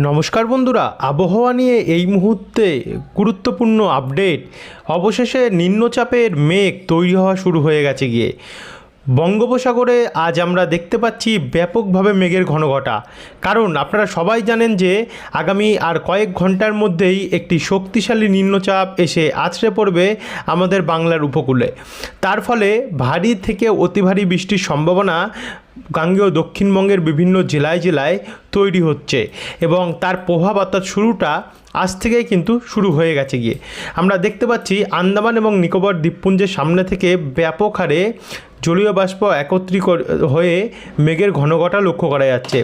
নমস্কার বন্ধুরা, আবহাওয়া নিয়ে এই মুহূর্তে গুরুত্বপূর্ণ আপডেট অবশেষে নিম্নচাপের মেঘ তৈরি হওয়া শুরু হয়ে গেছে গিয়ে। বঙ্গোপসাগরে আজ আমরা দেখতে পাচ্ছি ব্যাপকভাবে মেঘের ঘনঘটা। কারণ আপনারা সবাই জানেন যে আগামী আর কয়েক ঘণ্টার মধ্যেই একটি শক্তিশালী নিম্নচাপ এসে আছড়ে পড়বে আমাদের বাংলার উপকূলে। তার ফলে ভারী থেকে অতি ভারী বৃষ্টির সম্ভাবনা গাঙ্গেয় দক্ষিণবঙ্গের বিভিন্ন জেলায় জেলায় তৈরি হচ্ছে এবং তার প্রভাব অর্থাৎ শুরুটা আজ থেকেই কিন্তু শুরু হয়ে গেছে গিয়ে। আমরা দেখতে পাচ্ছি আন্দামান এবং নিকোবর দ্বীপপুঞ্জের সামনে থেকে ব্যাপক হারে জলীয় বাষ্প একত্রী হয়ে মেঘের ঘনঘটা লক্ষ্য করা যাচ্ছে।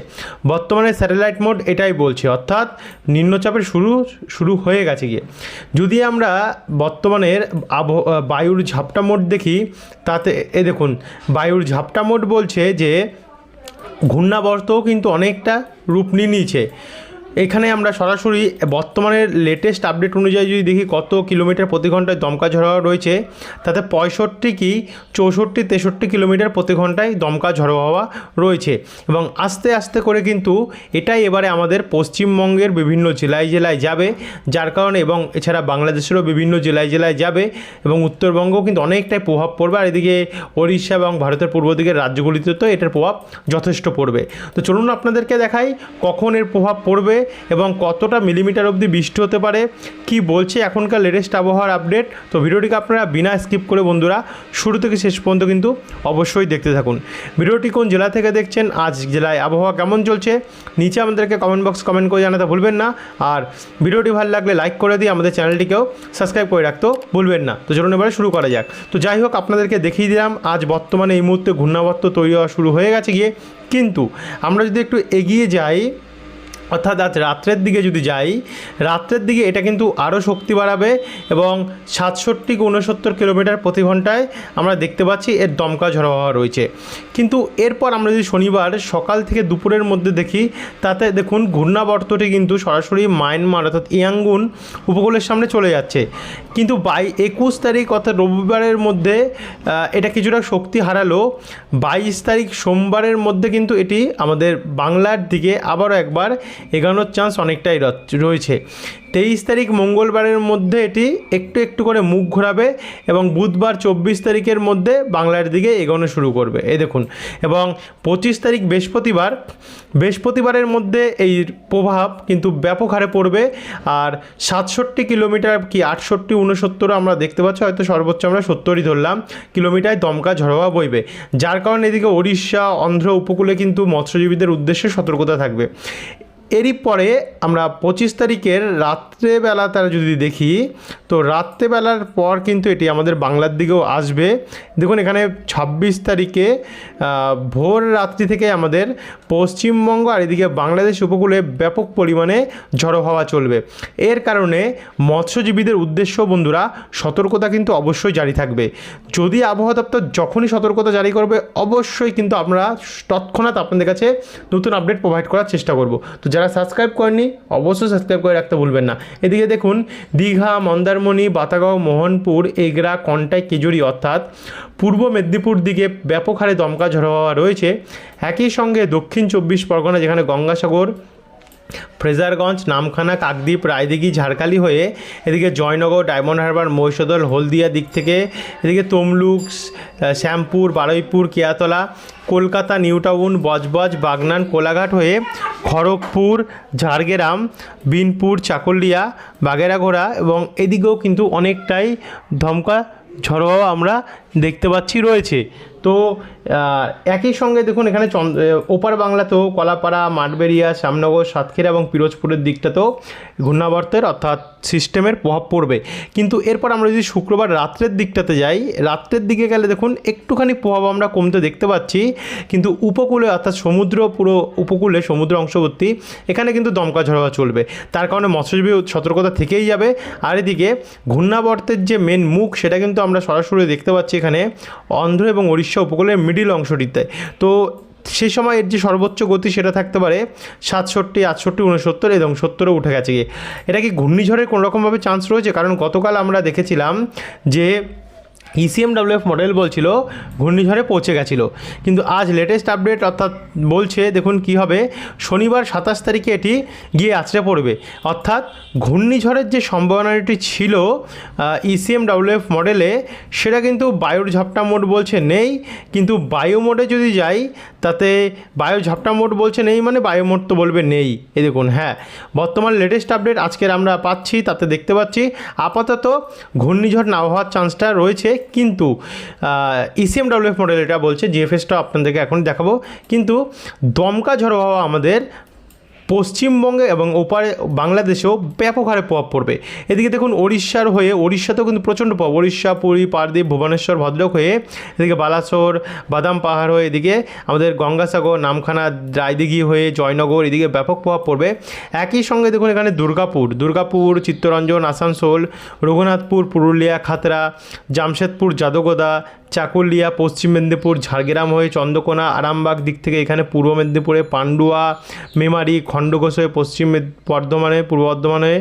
বর্তমানে স্যাটেলাইট মোড এটাই বলছে, অর্থাৎ নিম্নচাপের শুরু শুরু হয়ে গেছে গিয়ে। যদি আমরা বর্তমানের আবহ বায়ুর ঝাপটা মোড দেখি, তাতে, এ দেখুন, বায়ুর ঝাপটা মোড বলছে যে ঘূর্ণাবর্তও কিন্তু অনেকটা রূপ নিয়ে নিয়েছে। এখানে আমরা সরাসরি বর্তমানের লেটেস্ট আপডেট অনুযায়ী যদি দেখি কত কিলোমিটার প্রতি ঘন্টায় দমকা ঝড় রয়েছে, তাতে পঁয়ষট্টি কি চৌষট্টি, তেষট্টি কিলোমিটার প্রতি ঘন্টায় দমকা ঝড়ো হওয়া রয়েছে। এবং আস্তে আস্তে করে কিন্তু এটাই এবারে আমাদের পশ্চিমবঙ্গের বিভিন্ন জেলায় জেলায় যাবে। যার কারণে এবং এছাড়া বাংলাদেশেরও বিভিন্ন জেলায় জেলায় যাবে এবং উত্তরবঙ্গও কিন্তু অনেকটাই প্রভাব পড়বে। আর এদিকে ওড়িশা এবং ভারতের পূর্ব দিকের রাজ্যগুলিতে তো এটার প্রভাব যথেষ্ট পড়বে। তো চলুন আপনাদেরকে দেখাই কখন এর প্রভাব পড়বে এবং কতটা মিলিমিটার অবধি বৃষ্টি হতে পারে, কি বলছে এখনকার লেটেস্ট আবহাওয়ার আপডেট তো ভিডিওটিকে আপনারা বিনা স্কিপ করে বন্ধুরা, শুরু থেকে শেষ পর্যন্ত কিন্তু অবশ্যই দেখতে থাকুন। ভিডিওটি কোন জেলা থেকে দেখছেন, আজ জেলায় আবহাওয়া কেমন চলছে, নিচে আমাদেরকে কমেন্ট বক্স কমেন্ট করে জানাতে ভুলবেন না। আর ভিডিওটি ভালো লাগলে লাইক করে দিয়ে আমাদের চ্যানেলটিকেও সাবস্ক্রাইব করে রাখতেও ভুলবেন না। তো চলুন এবারে শুরু করা যাক। তো যাই হোক, আপনাদেরকে দেখিয়ে দিলাম, আজ বর্তমানে এই মুহূর্তে ঘূর্ণাবর্ত তৈরি হওয়া শুরু হয়ে গেছে গিয়ে। কিন্তু আমরা যদি একটু এগিয়ে যাই অর্থাৎ আজ রাত্রের দিকে যদি যাই, রাত্রের দিকে এটা কিন্তু আরও শক্তি বাড়াবে এবং সাতষট্টি উনসত্তর কিলোমিটার প্রতি ঘন্টায় আমরা দেখতে পাচ্ছি এর দমকা ঝড় হওয়া রয়েছে। কিন্তু এরপর আমরা যদি শনিবার সকাল থেকে দুপুরের মধ্যে দেখি, তাতে দেখুন ঘূর্ণাবর্তটি কিন্তু সরাসরি মায়ানমার অর্থাৎ ইয়াঙ্গুন উপকূলের সামনে চলে যাচ্ছে। কিন্তু বাই একুশ তারিখ অর্থাৎ রবিবারের মধ্যে এটা কিছুটা শক্তি হারালো। বাইশ তারিখ সোমবারের মধ্যে কিন্তু এটি আমাদের বাংলার দিকে আবারও একবার এগানোর চান্স অনেকটাই রয়েছে। তেইশ তারিখ মঙ্গলবারের মধ্যে এটি একটু একটু করে মুখ ঘোরাবে এবং বুধবার চব্বিশ তারিখের মধ্যে বাংলার দিকে এগোনো শুরু করবে। এই দেখুন, এবং পঁচিশ তারিখ বৃহস্পতিবার, বৃহস্পতিবারের মধ্যে এই প্রভাব কিন্তু ব্যাপক হারে পড়বে। আর সাতষট্টি কিলোমিটার কি আটষট্টি উনসত্তরও আমরা দেখতে পাচ্ছি, হয়তো সর্বোচ্চ আমরা সত্তরই ধরলাম কিলোমিটার দমকা ঝড়োয়া বইবে। যার কারণে এদিকে ওড়িশা, অন্ধ্র উপকূলে কিন্তু মৎস্যজীবীদের উদ্দেশ্যে সতর্কতা থাকবে। এরই পরে আমরা পঁচিশ তারিখের রাত্রেবেলা তারা যদি দেখি, তো রাত্রেবেলার পর কিন্তু এটি আমাদের বাংলার দিকেও আসবে। দেখুন, এখানে ছাব্বিশ তারিখে ভোর রাত্রি থেকে আমাদের পশ্চিমবঙ্গ আর এদিকে বাংলাদেশ উপকূলে ব্যাপক পরিমাণে ঝড়ো হাওয়া চলবে। এর কারণে মৎস্যজীবীদের উদ্দেশ্য, বন্ধুরা, সতর্কতা কিন্তু অবশ্যই জারি থাকবে। যদি আবহাওয়া দপ্তর যখনই সতর্কতা জারি করবে, অবশ্যই কিন্তু আমরা তৎক্ষণাৎ আপনাদের কাছে নতুন আপডেট প্রোভাইড করার চেষ্টা করব। তো যারা সাবস্ক্রাইব করেনি অবশ্যই সাবস্ক্রাইব করে রাখতে ভুলবেন না। এদিকে দেখুন, দীঘা, মন্দারমণি, বাতাগাঁও, মোহনপুর, এগরা, কন্টাই, কেজুরি অর্থাৎ পূর্ব মেদিনীপুর দিকে ব্যাপক হারে দমকা ঝড় হওয়া রয়েছে। একই সঙ্গে দক্ষিণ চব্বিশ পরগনা যেখানে গঙ্গাসাগর ফ্রেজারগঞ্জ নামখানা, কাকদ্বীপ, রায়দিঘি, ঝাড়খালি হয়ে এদিকে জয়নগর, ডায়মন্ড হারবার, মহিষদল, হলদিয়া দিক থেকে এদিকে তমলুক শ্যামপুর, বারুইপুর, কিয়াতলা, কলকাতা নিউ টাউন বজবজ, বাগনান, কোলাঘাট হয়ে খড়গপুর, ঝাড়গ্রাম, বিনপুর, চাকুলিয়া, বাগেরাঘোড়া এবং এদিকেও কিন্তু অনেকটাই ধমকা ঝড়ো আমরা দেখতে পাচ্ছি রয়েছে। তো একই সঙ্গে দেখুন এখানে ওপার বাংলাতেও কলাপাড়া মাঠবেরিয়া শ্যামনগর, সাতক্ষীরা এবং পিরোজপুরের দিকটাতেও ঘূর্ণাবর্তের অর্থাৎ সিস্টেমের প্রভাব পড়বে। কিন্তু এরপর আমরা যদি শুক্রবার রাত্রের দিকটাতে যাই, রাত্রের দিকে গেলে দেখুন একটুখানি প্রভাব আমরা কমতে দেখতে পাচ্ছি। কিন্তু উপকূলে অর্থাৎ সমুদ্র পুরো উপকূলে সমুদ্র অংশবর্তী, এখানে কিন্তু দমকা ঝড়া চলবে। তার কারণে মৎস্যজীবী সতর্কতা থেকেই যাবে। আর এদিকে ঘূর্ণাবর্তের যে মেন মুখ, সেটা কিন্তু আমরা সরাসরি দেখতে পাচ্ছি এখানে অন্ধ্র এবং উড়িষ্যা উপকূলের মিডিল অংশটিতে। তো সেই সময় এর যে সর্বোচ্চ গতি সেটা থাকতে পারে সাতষট্টি, আটষট্টি উনসত্তর এবং সত্তরে উঠে গেছে। গিয়ে এটা কি ঘূর্ণিঝড়ের কোনোরকমভাবে চান্স রয়েছে? কারণ গতকাল আমরা দেখেছিলাম যে ইসিএমডাব্লিউএফ মডেল বলছিল, ঘূর্ণিঝড়ে পৌঁছে গেছিল। কিন্তু আজ লেটেস্ট আপডেট অর্থাৎ বলছে, দেখুন কি হবে, শনিবার সাতাশ তারিখে এটি গিয়ে আছড়ে পড়বে। অর্থাৎ ঘূর্ণিঝড়ের যে সম্ভাবনাটি ছিল E ইসিএমডাব্লিউএফ মডেলে সেটা কিন্তু বায়ুর ঝাপটা মোড বলছে নেই। কিন্তু বায়ু মোডে যদি যাই, তাতে বায়ু ঝাপটা মোড বলছে নেই মানে বায়ু মোড তো বলবে নেই। এ দেখুন হ্যাঁ। বর্তমান লেটেস্ট আপডেট আজকের আমরা পাচ্ছি, তাতে দেখতে পাচ্ছি। আপাতত ঘূর্ণিঝড় না হওয়ার চান্সটা রয়েছে। কিন্তু ইসিএম ইসিএমডাব্লিউএফ মডেল এটা বলছে জিএফএসটা আপনাদেরকে এখন দেখাবো। কিন্তু দমকা ঝড় হওয়া আমাদের পশ্চিমবঙ্গে এবং ওপারে বাংলাদেশেও ব্যাপক হারে প্রভাব পড়বে। এদিকে দেখুন, ওড়িশার হয়ে, ওড়িশাতেও কিন্তু প্রচণ্ড প্রভাব। ওড়িশা, পুরী পারদ্বীপ ভুবনেশ্বর, ভদ্রক হয়ে এদিকে বালাসোর, বাদাম পাহাড় হয়ে এদিকে আমাদের গঙ্গাসাগর, নামখানা, রায়দিঘি হয়ে জয়নগর এদিকে ব্যাপক প্রভাব পড়বে। একই সঙ্গে দেখুন, এখানে দুর্গাপুর দুর্গাপুর, চিত্তরঞ্জন, আসানসোল, রঘুনাথপুর, পুরুলিয়া খাতরা জামশেদপুর যাদবগোদা চাকুলিয়া, পশ্চিম মেদিনীপুর, ঝাড়গ্রাম হয়ে চন্দ্রকোনা, আরামবাগ দিক থেকে এখানে পূর্ব মেদিনীপুরে, পান্ডুয়া, মেমারি খণ্ডঘোষ হয়ে পশ্চিম বর্ধমানে পূর্ব বর্ধমানে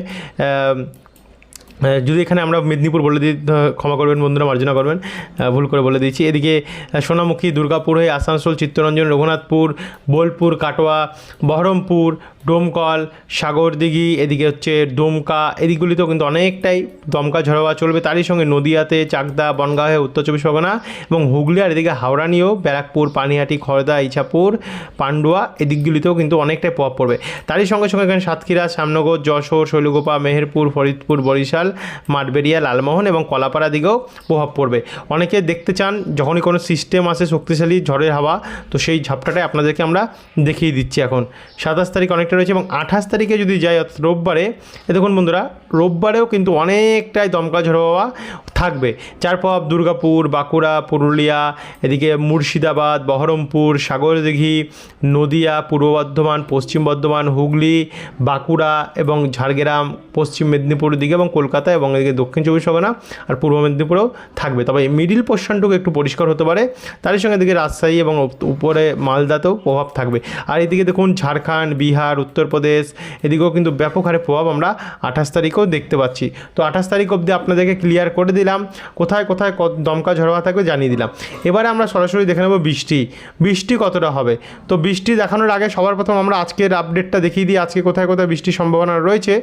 যদি এখানে আমরা মেদিনীপুর বলে দিই ক্ষমা করবেন বন্ধুরা, মার্জনা করবেন ভুল করে বলে দিয়েছি এদিকে সোনামুখী, দুর্গাপুর হয়ে আসানসোল, চিত্তরঞ্জন, রঘুনাথপুর, বোলপুর, কাটোয়া, বহরমপুর, ডোমকল, সাগরদিঘি, এদিকে হচ্ছে ডোমকা এদিকগুলিতেও কিন্তু অনেকটাই দমকা ঝড়োয়া চলবে। তারই সঙ্গে নদিয়াতে চাকদা, বনগাঁ হয়ে উত্তর চব্বিশ পরগনা এবং হুগলি আর এদিকে হাওড়া নিয়েও ব্যারাকপুর, পানিহাটি খড়দা ইছাপুর, পান্ডুয়া এদিকগুলিতেও কিন্তু অনেকটাই প্রভাব পড়বে। তারই সঙ্গে সঙ্গে এখানে সাতক্ষীরা, শ্যামনগর, যশোর, শৈলগোপা, মেহেরপুর, ফরিদপুর, বরিশাল মাঠবেড়িয়া, লালমোহন এবং কলাপাড়া দিকেও প্রভাব পড়বে। অনেকে দেখতে চান যখনই কোনো সিস্টেম আসে শক্তিশালী ঝড়ের হাওয়া, তো সেই ঝাপটাটাই আপনাদেরকে আমরা দেখিয়ে দিচ্ছি এখন। সাতাশ তারিখ অনেকটা রয়েছে এবং আঠাশ তারিখে যদি যাই রোববারে, এ দেখুন বন্ধুরা, রোববারেও কিন্তু অনেকটাই দমকা ঝড় হাওয়া থাকবে। যার প্রভাব দুর্গাপুর, বাঁকুড়া, পুরুলিয়া, এদিকে মুর্শিদাবাদ, বহরমপুর, সাগরদিঘি, নদিয়া, পূর্ব বর্ধমান, পশ্চিম বর্ধমান, হুগলি, বাঁকুড়া এবং ঝাড়গ্রাম, পশ্চিম মেদিনীপুর দিকে এবং কলকাতা এবং এদিকে দক্ষিণ চব্বিশ পরগনা আর পূর্ব মেদিনীপুরেও থাকবে। তবে মিডিল পোর্শনটুকু একটু পরিষ্কার হতে পারে। তারই সঙ্গে এদিকে রাজশাহী এবং উপরে মালদাতেও প্রভাব থাকবে। আর এদিকে দেখুন, ঝাড়খণ্ড, বিহার, উত্তরপ্রদেশ, এদিকেও কিন্তু ব্যাপক হারে প্রভাব আমরা আঠাশ তারিখেও দেখতে পাচ্ছি। তো আঠাশ তারিখ অবধি আপনাদেরকে ক্লিয়ার করে দিলাম। কোথায় কোথায় কত দমকা ঝড়োয়া থাকবে জানিয়ে দিলাম। এবারে আমরা সরাসরি দেখে নেব বৃষ্টি। বৃষ্টি কতটা হবে? তো বৃষ্টি দেখানোর আগে সবার প্রথম আমরা আজকের আপডেটটা দেখিয়ে দিই, আজকে কোথায় কোথায় বৃষ্টির সম্ভাবনা রয়েছে।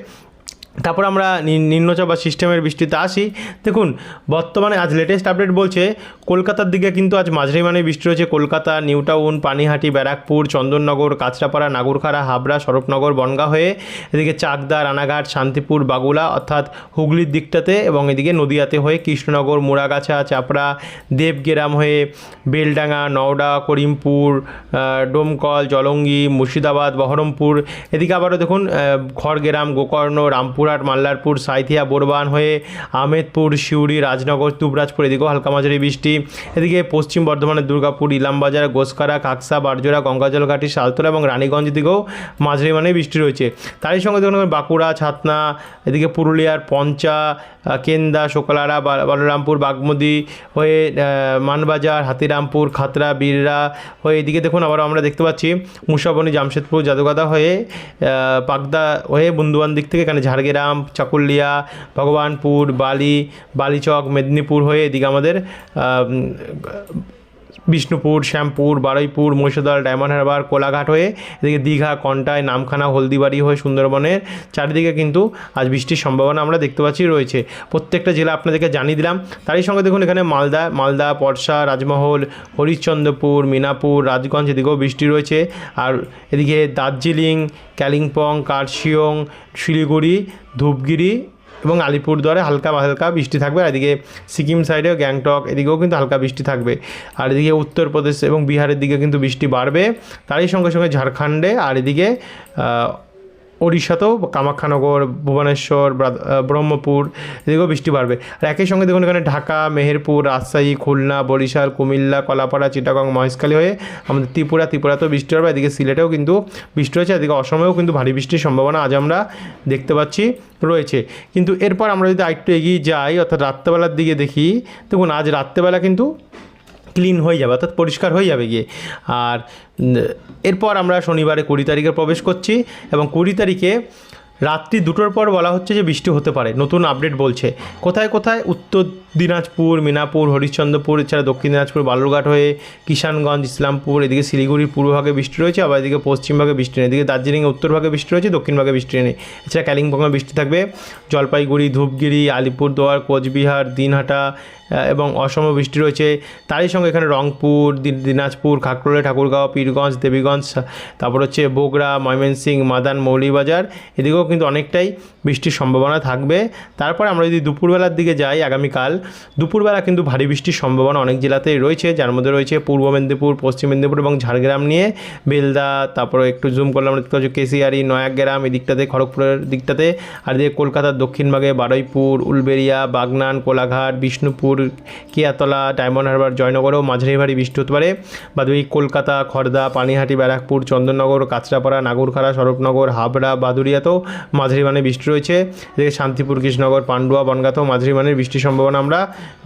তারপর আমরা নিম্নচাপ বা সিস্টেমের বৃষ্টিতে আসি। দেখুন, বর্তমানে আজ লেটেস্ট আপডেট বলছে, কলকাতার দিকে কিন্তু আজ মাঝারি মানে বৃষ্টি রয়েছে। কলকাতা নিউ টাউন পানিহাটি ব্যারাকপুর চন্দননগর কাঁচরাপাড়া নাগরখাড়া হাবড়া স্বরূপনগর বনগাঁ হয়ে এদিকে চাকদা রানাঘাট শান্তিপুর বাগুলা অর্থাৎ হুগলির দিকটাতে এবং এদিকে নদিয়াতে হয়ে কৃষ্ণনগর, মোড়াগাছা, চাপড়া, দেবগেরাম হয়ে বেলডাঙ্গা, নওডা, করিমপুর ডোমকল, জলঙ্গি, মুর্শিদাবাদ, বহরমপুর। এদিকে আবারও দেখুন খড়গেরাম, গোকর্ণ গোকর্ণ রামপুরহাট মাল্লারপুর, সাঁইথিয়া, বোরবান হয়ে আহমেদপুর, সিউড়ি, রাজনগর, তুবরাজপুর, এদিকেও হালকা মাঝারি বৃষ্টি। এদিকে পশ্চিম বর্ধমানের দুর্গাপুর, ইলামবাজার গোসকারা কাকসা, বারজোড়া, গঙ্গাজলঘাটি, সালতলা এবং রানীগঞ্জ দিকেও মাঝারি মানে বৃষ্টি রয়েছে। তারই সঙ্গে দেখুন বাঁকুড়া, ছাতনা, এদিকে পুরুলিয়ার পঞ্চা কেন্দা, শোকলারা বলরামপুর, বাগমদি হয়ে মানবাজার, হাতিরামপুর, খাতরা বীররা হয়ে এদিকে দেখুন আবার আমরা দেখতে পাচ্ছি মুসাবনি, জামশেদপুর, জাদুগাদা হয়ে পাকদা হয়ে বন্ধুয়ান দিক থেকে এখানে ঝাড়গ্রাম চাকুলিয়া ভগবানপুর বালি বালিচক মেদিনীপুর হয়ে এদিকে আমাদের বিষ্ণুপুর, শ্যামপুর, বারুইপুর, মহিষাদল, ডায়মন্ড হারবার, কোলাঘাট হয়ে এদিকে দীঘা কন্টায় নামখানা, হলদিবাড়ি হয়ে সুন্দরবনের চারিদিকে কিন্তু আজ বৃষ্টির সম্ভাবনা আমরা দেখতে পাচ্ছি রয়েছে। প্রত্যেকটা জেলা আপনাদেরকে জানিয়ে দিলাম। তারই সঙ্গে দেখুন এখানে মালদা মালদা পরশা রাজমহল, হরিশ্চন্দ্রপুর, মিনাপুর, রাজগঞ্জ এদিকেও বৃষ্টি রয়েছে। আর এদিকে দার্জিলিং, কালিম্পং, কার্শিয়ং, শিলিগুড়ি, ধূপগিরি এবং আলিপুরদুয়ারে হালকা হালকা বৃষ্টি থাকবে, আর এদিকে সিকিম সাইডেও গ্যাংটক, এদিকেও কিন্তু হালকা বৃষ্টি থাকবে। আর এদিকে উত্তরপ্রদেশ এবং বিহারের দিকে কিন্তু বৃষ্টি বাড়বে। তারই সঙ্গে সঙ্গে ঝাড়খণ্ডে, আর এদিকে ওড়িশাতেও কামাখ্যানগর, ভুবনেশ্বর ব্রা- ব্রহ্মপুর এদিকেও বৃষ্টি বাড়বে। আর একই সঙ্গে দেখুন এখানে ঢাকা, মেহেরপুর, রাজশাহী, খুলনা, বরিশাল, কুমিল্লা, কলাপাড়া, চিটাগং, মহেশখালী হয়ে আমাদের ত্রিপুরা, ত্রিপুরাতেও বৃষ্টি হবে এদিকে সিলেটেও কিন্তু বৃষ্টি হয়েছে, এদিকে অসমেও কিন্তু ভারী বৃষ্টির সম্ভাবনা আজ আমরা দেখতে পাচ্ছি রয়েছে। কিন্তু এরপর আমরা যদি আরেকটু এগিয়ে যাই, অর্থাৎ রাত্রেবেলার দিকে দেখি, দেখুন আজ রাত্রেবেলা কিন্তু ক্লিন হয়ে যাবে, অর্থাৎ পরিষ্কার হয়ে যাবে গিয়ে। আর এরপর আমরা শনিবারে কুড়ি তারিখে প্রবেশ করছি এবং কুড়ি তারিখে রাত্রি দুটোর পর বলা হচ্ছে যে বৃষ্টি হতে পারে। নতুন আপডেট বলছে। কোথায় কোথায়? উত্তর দিনাজপুর, মিনাপুর, হরিশ্চন্দ্রপুর, এছাড়া দক্ষিণ দিনাজপুর, বালুরঘাট হয়ে কিষানগঞ্জ, ইসলামপুর, এদিকে শিলিগুড়ির পূর্বভাগে বৃষ্টি রয়েছে, আবার এদিকে পশ্চিমভাগে বৃষ্টি নেই। এদিকে দার্জিলিংয়ে উত্তরভাগে বৃষ্টি রয়েছে দক্ষিণভাগে বৃষ্টি নেই। এছাড়া কালিম্পংয়ে বৃষ্টি থাকবে। জলপাইগুড়ি, ধূপগিরি, আলিপুরদুয়ার, কোচবিহার, দিনহাটা এবং অসম বৃষ্টি রয়েছে। তারই সঙ্গে এখানে রংপুর দিনাজপুর খাকরোলে ঠাকুরগাঁও, পীরগঞ্জ, দেবীগঞ্জ, তারপর হচ্ছে বগুড়া ময়মনসিংহ মাদান, মৌলিবাজার। এদিকেও কিন্তু অনেকটাই বৃষ্টির সম্ভাবনা থাকবে। তারপর আমরা যদি দুপুরবেলার দিকে যাই আগামীকাল, দুপুরবেলা কিন্তু ভারী বৃষ্টির সম্ভাবনা অনেক জেলাতেই রয়েছে। যার মধ্যে রয়েছে পূর্ব মেদিনীপুর, পশ্চিম মেদিনীপুর এবং ঝাড়গ্রাম নিয়ে বেলদা, তারপরে একটু জুম করলাম, দেখতে কেসিয়ারি নয়াগ্রাম এই দিকটাতে খড়গপুরের দিকটাতে, আর এদিকে কলকাতার দক্ষিণভাগে বারুইপুর উলবেড়িয়া বাগনান, কোলাঘাট, বিষ্ণুপুর কিয়াতলা ডায়মন্ড হারবার জয়নগরেও মাঝারি ভারী বৃষ্টি হতে পারে। বা দুই কলকাতা খড়দা পানিহাটি, ব্যারাকপুর, চন্দননগর, কাঁচরাপাড়া, নাগরখাড়া, স্বরূপনগর, হাবড়া বাদুরিয়াতেও মাঝারি মানের বৃষ্টি রয়েছে। এদিকে শান্তিপুর, কৃষ্ণনগর, পান্ডুয়া, বনগাতেও মাঝারি মানের বৃষ্টির সম্ভাবনা আমরা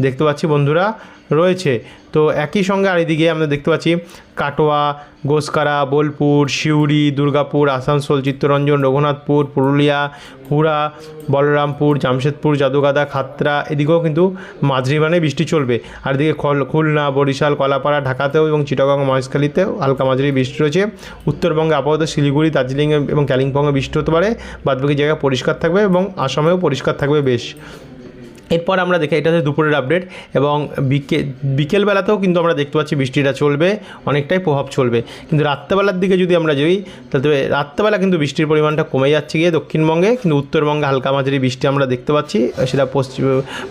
দেখতে পাচ্ছি বন্ধুরা। রয়েছে। তো একই সঙ্গে আর এদিকে আমরা দেখতে পাচ্ছি কাটোয়া, গোসকারা, বোলপুর, সিউড়ি, দুর্গাপুর, আসানসোল, চিত্তরঞ্জন, রঘুনাথপুর, পুরুলিয়া, হুড়া, বলরামপুর, জামশেদপুর, জাদুগাদা, খাতরা, এদিকেও কিন্তু মাঝারি মানে বৃষ্টি চলবে। আর এদিকে খল, খুলনা, বরিশাল, কলাপাড়া, ঢাকাতেও এবং চিটাগং, মহেশখালীতেও হালকা মাঝারি বৃষ্টি রয়েছে। উত্তরবঙ্গে আপাতত শিলিগুড়ি, দার্জিলিং এবং কালিম্পংয়ে বৃষ্টি হতে পারে। বাদবাকি জায়গা পরিষ্কার থাকবে এবং আসামেও পরিষ্কার থাকবে বেশ। এরপর আমরা দেখি এটা হচ্ছে দুপুরের আপডেট এবং বিকে, বিকেলবেলাতেও কিন্তু আমরা দেখতে পাচ্ছি বৃষ্টিটা চলবে, অনেকটাই প্রভাব চলবে। কিন্তু রাত্রেবেলার দিকে যদি আমরা যাই, তাহলে রাত্রেবেলা কিন্তু বৃষ্টির পরিমাণটা কমে যাচ্ছে গিয়ে দক্ষিণবঙ্গে, কিন্তু উত্তরবঙ্গে হালকা মাঝারি বৃষ্টি আমরা দেখতে পাচ্ছি, সেটা পশ্চিম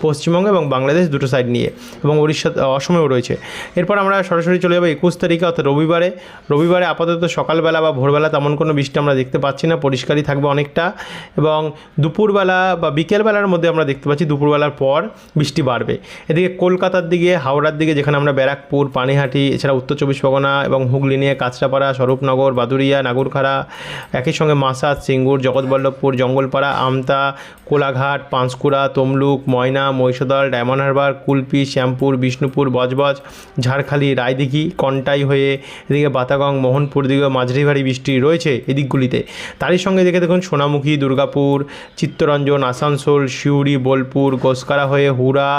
পশ্চিমবঙ্গ এবং বাংলাদেশ দুটো সাইড নিয়ে এবং উড়িষ্যা অসমেও রয়েছে। এরপর আমরা সরাসরি চলে যাব একুশ তারিখে, অর্থাৎ রবিবারে। রবিবারে আপাতত সকালবেলা বা ভোরবেলা তেমন কোনো বৃষ্টি আমরা দেখতে পাচ্ছি না, পরিষ্কারই থাকবে অনেকটা এবং দুপুরবেলা বা বিকেলবেলার মধ্যে আমরা দেখতে পাচ্ছি দুপুরবেলার পর বৃষ্টি বাড়বে। এদিকে কলকাতার দিকে, হাওড়ার দিকে, যেখানে আমরা ব্যারাকপুর, পানিহাটি, এছাড়া উত্তর চব্বিশ পরগনা এবং হুগলি নিয়ে কাঁচরাপাড়া, স্বরূপনগর বাদুরিয়া নাগরখাড়া, একই সঙ্গে মাসাদ সিঙ্গুর, জগৎবল্লভপুর, জঙ্গলপাড়া, আমতা, কোলাঘাট, পাঁশকুড়া, তমলুক, ময়না, মহিষদল, ডায়মন্ড হারবার, কুলপি, শ্যামপুর, বিষ্ণুপুর, বজবজ, ঝাড়খালি, রায়দিঘি, কন্টাই হয়ে এদিকে বাতাগং, মোহনপুর দিকে মাঝারি ভারী বৃষ্টি রয়েছে এদিকগুলিতে। তারই সঙ্গে দেখে দেখুন সোনামুখী, দুর্গাপুর, চিত্তরঞ্জন, আসানসোল, সিউড়ি, বোলপুর গোসকারা হয়ে হুড়া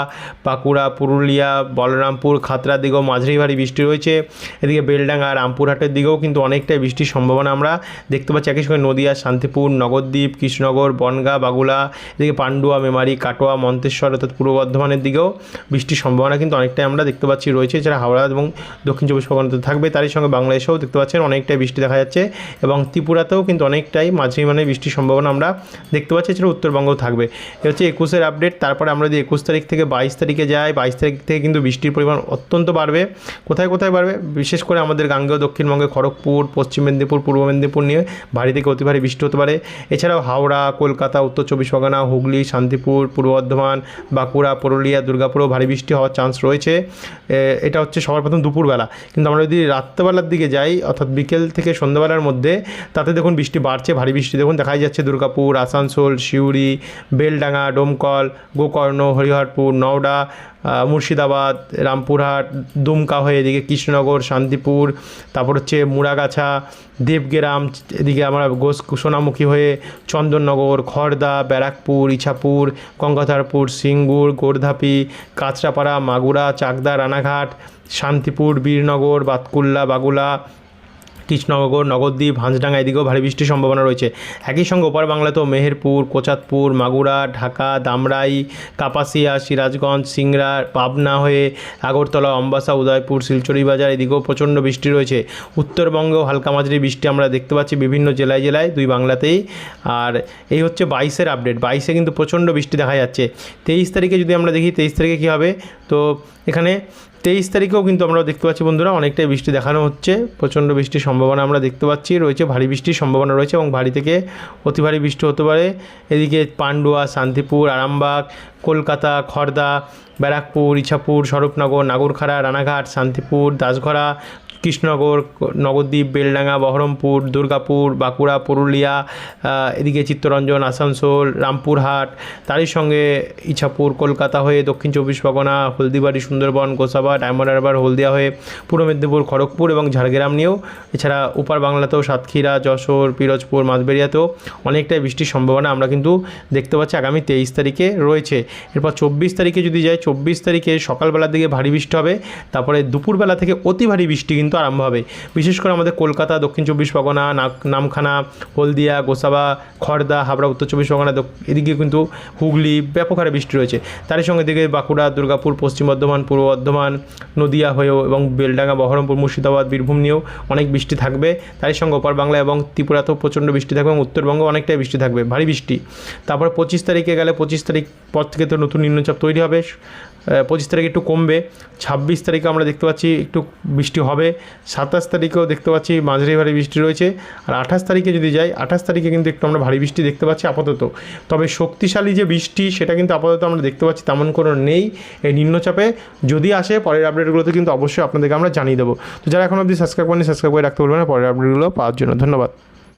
বাঁকুড়া পুরুলিয়া, বলরামপুর, খাতড়ার দিকেও মাঝারি ভারী বৃষ্টি রয়েছে। এদিকে বেলডাঙ্গা, রামপুরহাটের দিকেও কিন্তু অনেকটাই বৃষ্টির সম্ভাবনা আমরা দেখতে পাচ্ছি। একই সঙ্গে নদিয়া, শান্তিপুর, নগরদ্বীপ, কৃষ্ণনগর, বনগা, বাগুলা, এদিকে পান্ডুয়া, মেমারি, কাটোয়া, মন্তেশ্বর অর্থাৎ পূর্ব বর্ধমানের দিকেও বৃষ্টির সম্ভাবনা কিন্তু অনেকটাই আমরা দেখতে পাচ্ছি। রয়েছে এছাড়া হাওড়া এবং দক্ষিণ চব্বিশ পরগনাতে থাকবে। তারই সঙ্গে বাংলাদেশেও দেখতে পাচ্ছেন অনেকটাই বৃষ্টি দেখা যাচ্ছে এবং ত্রিপুরাতেও কিন্তু অনেকটাই মাঝারি মানে বৃষ্টির সম্ভাবনা আমরা দেখতে পাচ্ছি। এছাড়া উত্তরবঙ্গও থাকবে। এ হচ্ছে একুশের আপডেট। তারপরে আমরা যদি একুশ তারিখ থেকে বাইশ তারিখে যাই, বাইশ তারিখ থেকে কিন্তু বৃষ্টির পরিমাণ অত্যন্ত বাড়বে। কোথায় কোথায় বাড়বে? বিশেষ করে আমাদের গাঙ্গেয় দক্ষিণবঙ্গে খড়গপুর, পশ্চিম মেদিনীপুর, পূর্ব মেদিনীপুর নিয়ে ভারী থেকে অতি ভারী বৃষ্টি হতে পারে। এছাড়াও হাওড়া, কলকাতা, উত্তর চব্বিশ পরগনা, হুগলি, শান্তিপুর, পূর্ব বর্ধমান, বাঁকুড়া, পুরুলিয়া, দুর্গাপুরেও ভারী বৃষ্টি হওয়ার চান্স রয়েছে। এটা হচ্ছে সবার প্রথম দুপুরবেলা। কিন্তু আমরা যদি রাত্রেবেলার দিকে যাই, অর্থাৎ বিকেল থেকে সন্ধ্যাবেলার মধ্যে, তাতে দেখুন বৃষ্টি বাড়ছে, ভারী বৃষ্টি। দেখুন, দেখাই যাচ্ছে দুর্গাপুর, আসানসোল, সিউড়ি, বেলডাঙ্গা, ডোমকল গোকর্ণ হরিহরপুর, নওডা মুর্শিদাবাদ, রামপুরহাট, দুমকা হয়ে এদিকে কৃষ্ণনগর, শান্তিপুর, তারপর হচ্ছে মুড়াগাছা, দেবগ্রাম, এদিকে আমরা গোস, সোনামুখী হয়ে চন্দননগর খড়দা ব্যারাকপুর, ইছাপুর, গঙ্গাধারপুর, সিঙ্গুর, গোর্ধাপি, কাঁচরাপাড়া, মাগুরা, চাকদা, রানাঘাট, শান্তিপুর, বীরনগর, বাতকুল্লা, বাগুলা কৃষ্ণনগর নগরদ্বীপ, হাঁসডাঙ্গা, এদিকেও ভারী বৃষ্টির সম্ভাবনা রয়েছে। একই সঙ্গে ওপার বাংলাতেও মেহেরপুর কোচাতপুর মাগুরা, ঢাকা, দামরাই, কাপাসিয়া, সিরাজগঞ্জ, সিংড়া, পাবনা হয়ে আগরতলা, অম্বাসা, উদয়পুর, শিলচরি বাজার, এদিকেও প্রচণ্ড বৃষ্টি রয়েছে। উত্তরবঙ্গেও হালকা মাঝারি বৃষ্টি আমরা দেখতে পাচ্ছি বিভিন্ন জেলায় জেলায়, দুই বাংলাতেই। আর এই হচ্ছে বাইশের আপডেট। বাইশে কিন্তু প্রচণ্ড বৃষ্টি দেখা যাচ্ছে। তেইশ তারিখে যদি আমরা দেখি, তেইশ তারিখে কী হবে? তো এখানে তেইশ তারিখেও কিন্তু আমরা দেখতে পাচ্ছি বন্ধুরা, অনেকটাই বৃষ্টি দেখানো হচ্ছে। প্রচণ্ড বৃষ্টির সম্ভাবনা আমরা দেখতে পাচ্ছি, রয়েছে ভারী বৃষ্টির সম্ভাবনা রয়েছে এবং ভারী থেকে অতি ভারী বৃষ্টি হতে পারে। এদিকে পান্ডুয়া, শান্তিপুর, আরামবাগ, কলকাতা, খর্দা, ব্যারাকপুর, ইছাপুর, স্বরূপনগর, নাগরখাড়া, রানাঘাট, শান্তিপুর, দাসঘরা কৃষ্ণনগর, নবদ্বীপ, বেলডাঙ্গা, বহরমপুর, দুর্গাপুর, বাঁকুড়া, পুরুলিয়া এদিকে চিত্তরঞ্জন, আসানসোল, রামপুরহাট, তারই সঙ্গে ইছাপুর, কলকাতা হয়ে দক্ষিণ চব্বিশ পরগনা, হলদিবাড়ি, সুন্দরবন, গোসাবা, ডায়মন্ড হারবার, হলদিয়া হয়ে পূর্ব মেদিনীপুর, খড়গপুর এবং ঝাড়গ্রাম নিয়েও। এছাড়া উপার বাংলাতেও সাতক্ষীরা, যশোর, পিরোজপুর, মাঝবেরিয়াতেও অনেকটাই বৃষ্টির সম্ভাবনা আমরা কিন্তু দেখতে পাচ্ছি আগামী তেইশ তারিখে রয়েছে। এরপর চব্বিশ তারিখে যদি যাই, চব্বিশ তারিখে সকালবেলার দিকে ভারী বৃষ্টি হবে, তারপরে দুপুরবেলা থেকে অতি ভারী বৃষ্টি কিন্তু আরম্ভ হবে। বিশেষ করে আমাদের কলকাতা, দক্ষিণ চব্বিশ পরগনা নামখানা, হলদিয়া, গোসাবা খড়দা হাবড়া, উত্তর চব্বিশ পরগনা এদিকে কিন্তু হুগলি, ব্যাপক হারে বৃষ্টি রয়েছে। তারই সঙ্গে দিকে বাঁকুড়া, দুর্গাপুর, পশ্চিম বর্ধমান, পূর্ব বর্ধমান, নদিয়া হয়েও এবং বেলডাঙ্গা, বহরমপুর, মুর্শিদাবাদ, বীরভূম নিয়েও অনেক বৃষ্টি থাকবে। তারই সঙ্গে ওপার বাংলা এবং ত্রিপুরাতেও প্রচণ্ড বৃষ্টি থাকবে এবং উত্তরবঙ্গে অনেকটাই বৃষ্টি থাকবে। ভারী বৃষ্টি। তারপর পঁচিশ তারিখে গেলে পঁচিশ তারিখ পর থেকে তো নতুন নিম্নচাপ তৈরি হবে। পঁচিশ তারিখে একটু কমবে। ছাব্বিশ তারিখে আমরা দেখতে পাচ্ছি একটু বৃষ্টি হবে। সাতাশ তারিখেও দেখতে পাচ্ছি মাঝারি ভারী বৃষ্টি রয়েছে। আর আঠাশ তারিখে যদি যাই, আঠাশ তারিখে কিন্তু একটু আমরা ভারী বৃষ্টি দেখতে পাচ্ছি আপাতত। তবে শক্তিশালী যে বৃষ্টি, সেটা কিন্তু আপাতত আমরা দেখতে পাচ্ছি, তেমন কোনো নেই এই নিম্নচাপে। যদি আসে, পরের আপডেটগুলোতে কিন্তু অবশ্যই আপনাদেরকে আমরা জানিয়ে দেবো। তো যারা এখন অবধি সাবস্ক্রাইব করেনি সাবস্ক্রাইব করে রাখতে বলবেন পরের আপডেটগুলো পাওয়ার জন্য ধন্যবাদ।